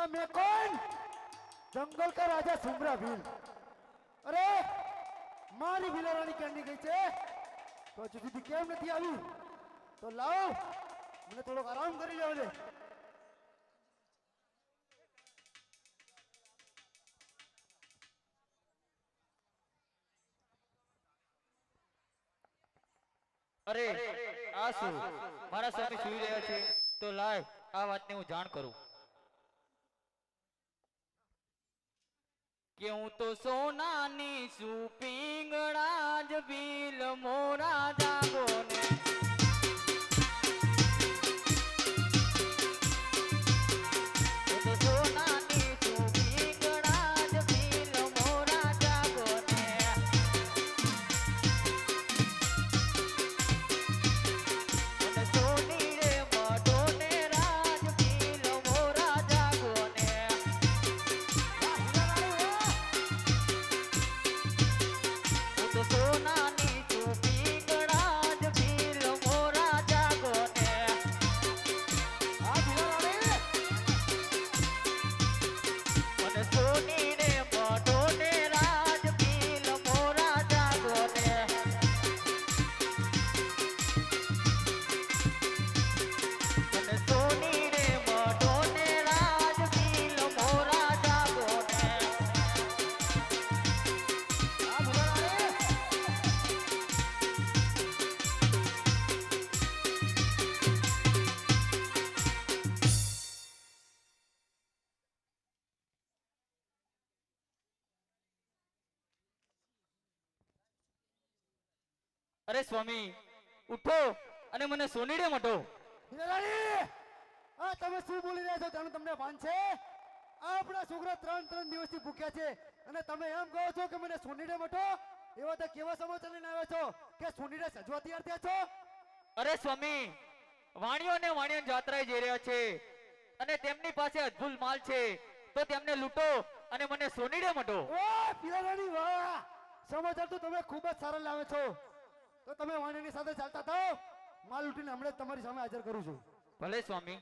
अरे मैं कौन जंगल का राजा सुमरा भील અરે મારી ભીલારાણી ક્યાંની ગઈ છે તો હજુ સુધી કેમ નથી આવી તો લાવો મને થોડોક આરામ કરી લેવો દે અરે આ શું મારા સ્વામી સુઈ રહ્યા છે તો લાય આ વાતને હું જાણ કરું કે હું તો સોનાની છું પિંગળા જ બિલ મોરા અરે સ્વામી ઉઠો અને મને સોનીડે મટો. આ તમે શું બોલી રહ્યા છો? જાણું તમને ભાન છે? આપણા છોકરા ત્રણ ત્રણ દિવસથી ભૂખ્યા છે. અને તમે એમ કહો છો કે મને સોનીડે મટો? એવા તો કેવા સમાચાર લઈને આવ્યા છો? કે સોનીડે સજવા તૈયાર થયા છો? અરે સ્વામી વાણિયો ને વાણિયન જાત્રાએ જઈ રહ્યા છે. અને તેમની પાસે અદ્ભુત માલ છે. તો તેમને લૂંટો અને મને સોનીડે મટો. વાહ પિલારાણી વાહ! સમાચાર તો તમે ખૂબ જ સારા લાવે છો. તો તમે વાણીની સાથે ચાલતા થાઓ માલ લૂંટીને હમણાં તમારી સામે હાજર કરું છું. ભલે સ્વામી.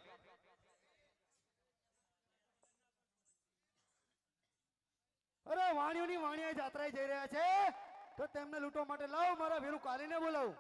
અરે વાણીઓની વાણીએ જાત્રાએ જઈ રહ્યા છે? તો તેમને લૂંટવા માટે લાવો મારા વેલું કાલીને બોલાવો.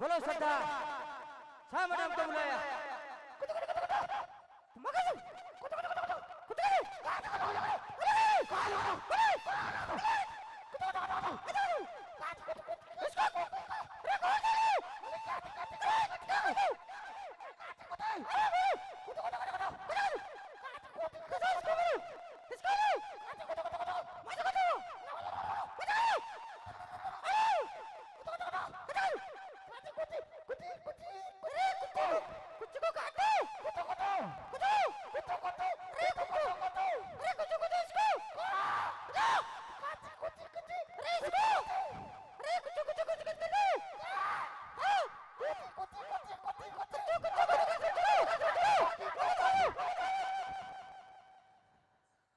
બોલો સરદાર શા માટે અમને બોલાયા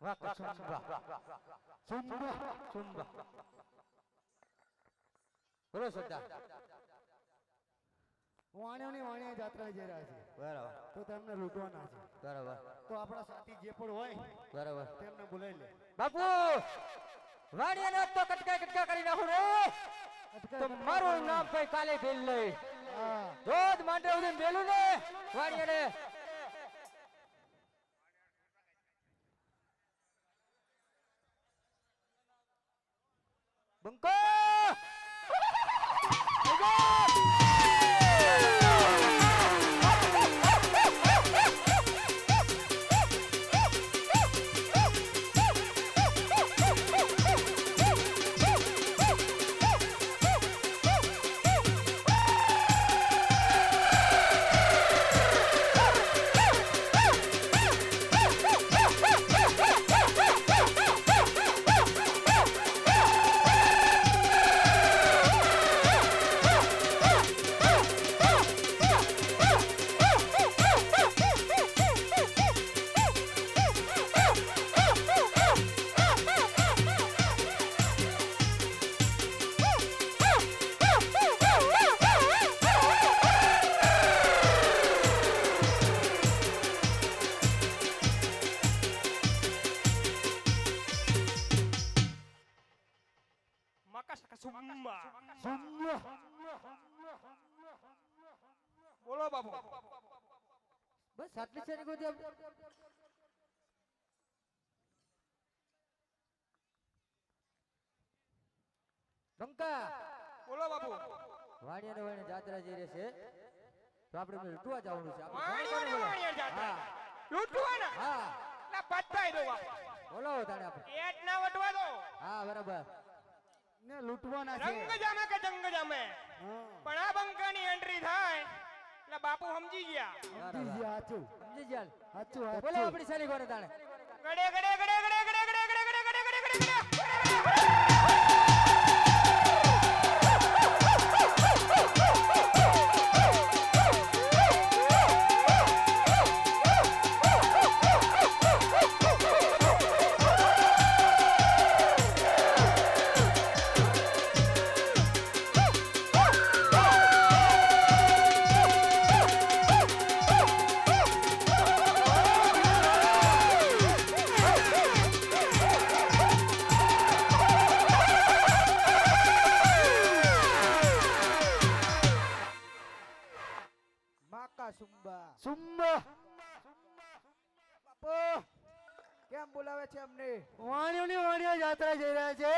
વાહ Sumba. Sumba, Sumba. બોલો સરદાર વાણીઓની વાણીએ જાત્રા જઈ રહ્યા છે. બરાબર. તો તેમને લૂંટવાના છે. બરાબર. તો આપણા સાથી જે પણ હોય બરાબર. તેમને બોલાવી લે. બાપુ! વાડિયાને આજ તો કટકા કટકા કરી નાખું રે. તો મારું નામ કઈ કાલે ભેલ લઈ હા. માંડે ઉદીન ભેલું ને. વાણીએ બંકા બોલો બાપુ વાણિયા ને વાણિયા જાત્રા જઈ રહી છે તો આપણે લૂંટવા જવાનું છે વાણિયા ને વાણિયા જાત્રા. લૂંટવા લૂંટવાના હા ના પતાઈ દો બાપુ બોલો તાણે આપણે એટ ના વટવા દો હા બરાબર ને લૂંટવાના છે રંગ જામે કે જંગ જામે પણ આ બંકાની એન્ટ્રી થાય એટલે બાપુ સમજી ગયા સમજી ગયા, હાચું સમજી ગયા હાચું બોલો આપણી સારી કોને તાણે ગડે ગડે ગડે ગડે ગડે ગડે ગડે ગડે ગડે ગડે ગડે ગડે સુમ્ય બાપુ કેમ બોલાવે છે અમને? વાણિયોની વાણિયા યાત્રા જઈ રહ્યા છે.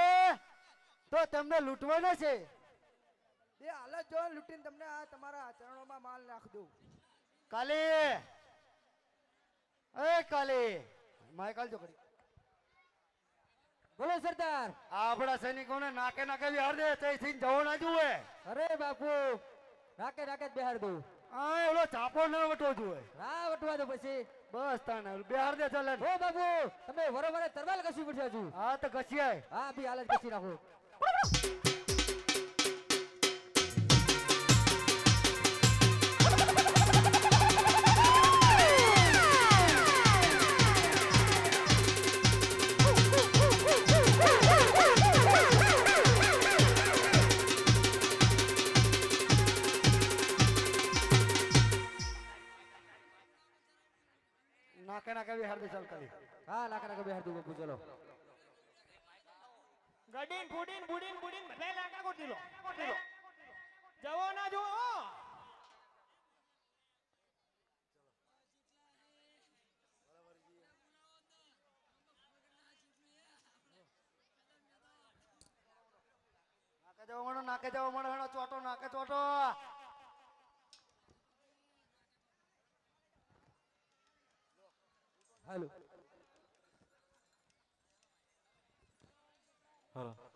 તો તમને લૂંટવાના છે? એ હાલત જો લૂંટીને તમને આ તમારા ચરણોમાં માલ નાખ દઉં. કાલે. એ કાલે. માયકાલ જો કરી બોલો સરદાર. આપણા સૈનિકોને નાકે નાકે બિહાર દે તઈથી જવો ના જુએ અરે બાપુ નાકે નાકે જ બેહાર દઉં. આ એવડો ચાપો ના વટવો જુએ રા વટવા દો પછી. બસ તાને બિહાર દે ચાલે. ઓ બાબુ તમે વરો વરે તરવાલ કસી પડશે હજુ હા તો કશિયાય હા બી હાલ કસી નાખો. વિહાર દે ચાલ કાલી હા લાખ લાખ વિહાર દુબો પૂજલો ગડીન ફૂડીન બુડીન બુડીન બધા લાકા કોટીલો કોટીલો જવો ના જો નાકે જવા મળો નાકે જવા મળો હેણો ચોટો નાકે ચોટો ألو هلا.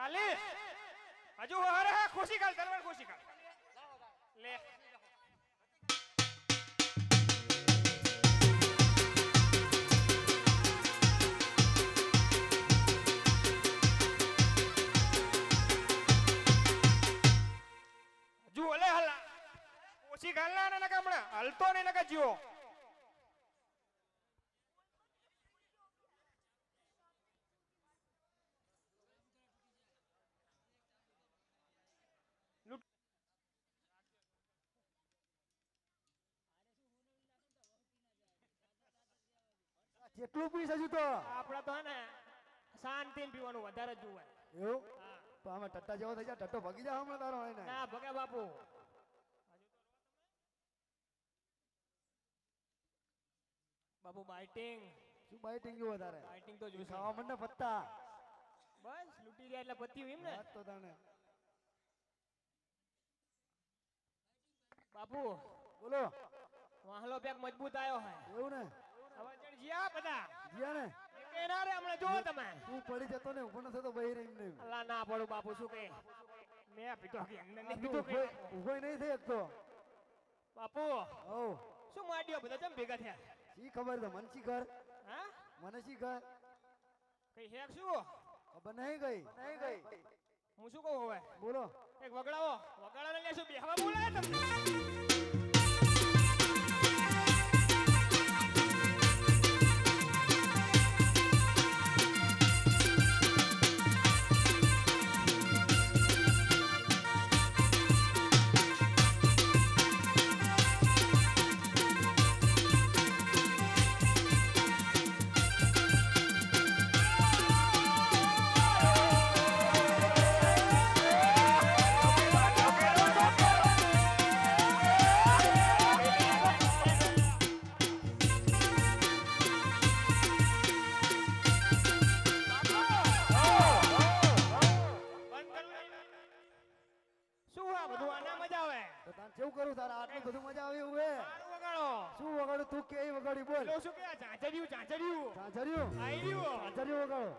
કાલી હજુ હે ખુશી કાલ તલવાર ખુશી કાલ લે હજુ હલે હલા ઓછી ગાલના ને નકા હલતો ને નકા જીવો કેટલું પીસ હજુ તો? આપડા તો ને શાંતિ પીવાનું વધારે જ જોવે એવું? તો અમે ટટ્ટા જેવો થઈ જાય ટટ્ટો ભગી જાય હમણાં તારો હોય ને? ના ભગે બાપુ. બાપુ બાઇટિંગ શું બાઇટિંગ જેવો વધારે બાઇટિંગ તો તું જોઈશે. ખાવા મને પત્તા. બસ લૂટી જાય એટલે પત્યું એમ ને. વાત તો તને. બાપુ બોલો. વાહલો પેક મજબૂત આવ્યો હે. એવું ને? હવે ચડ જ્યા બધા. ને કે ના રે હમણાં જોવો તમે. તું પડી જતો ને ઊભો ન થતો બહી રહી નહીં. અલ્લા ના પડું બાપુ શું કે મેં પીતો કે અંદર નહીં પીતો કે ઊભો- ઊભો નહીં થઈ શકતો. બાપુ ઓ. શું માંડ્યો બધા ચમ ભેગા થયા? શી ખબર છે? મને શી ખબર? હા? મને શી ખબર? કઈ હેક શું? ખબર નહીં ગઈ નહીં ગઈ હું શું કહું હવે? બોલો. એક વગડાવો. વગડાને લેશું. બેહવા બોલાય તમને. આ બધું આના મજા આવે. તો તાન કેવું કરું તારા આટલું બધું મજા આવે એવું હે? સારું વગાડો. શું વગાડું તું કે વગાડી બોલ. લો શું કે આ ઝાંઝરિયું ઝાંઝરિયું. ઝાંઝરિયું? આઈ રહ્યું ઝાંઝરિયું વગાડો.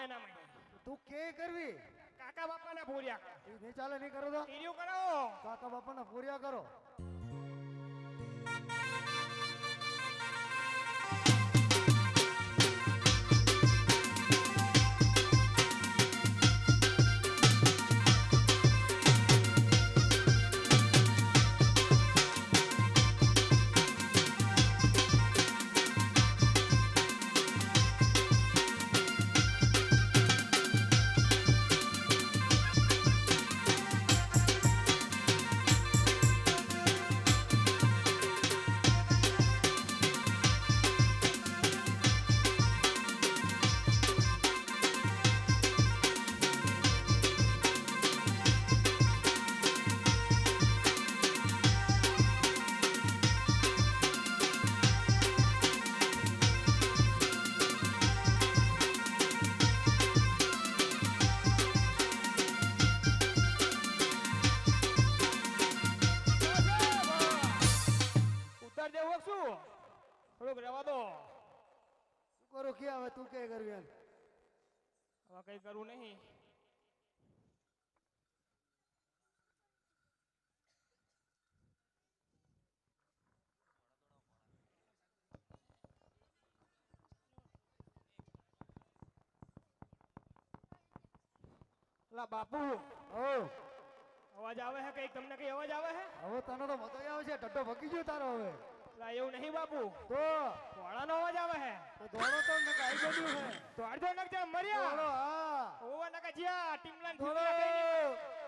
આમાં ના તું કે કરવી? કાકા બાપાના ભૂર્યા એ નહીં ચાલે નહીં કરો તો. કરાવો. કાકા બાપાના પૂર્યા કરો. થોડુંક રહેવા દો શું કરું કે હવે તું કે કરવી એમ હવે કઈ કરવું નહીં લા બાપુ ઓ અવાજ આવે છે કઈ તમને કઈ અવાજ આવે છે હવે તને તો મજા આવે છે ટટ્ટો ભગી ગયો તારો હવે લા, એવું નહીં બાપુ. તો? નો અવાજ આવે હે. તો ધોળો તો નક આઈ ગયું હે ધોળ અડધો નક મર્યા. હા. ઓવા નકા જીયા ટીમલાન. ફીમલા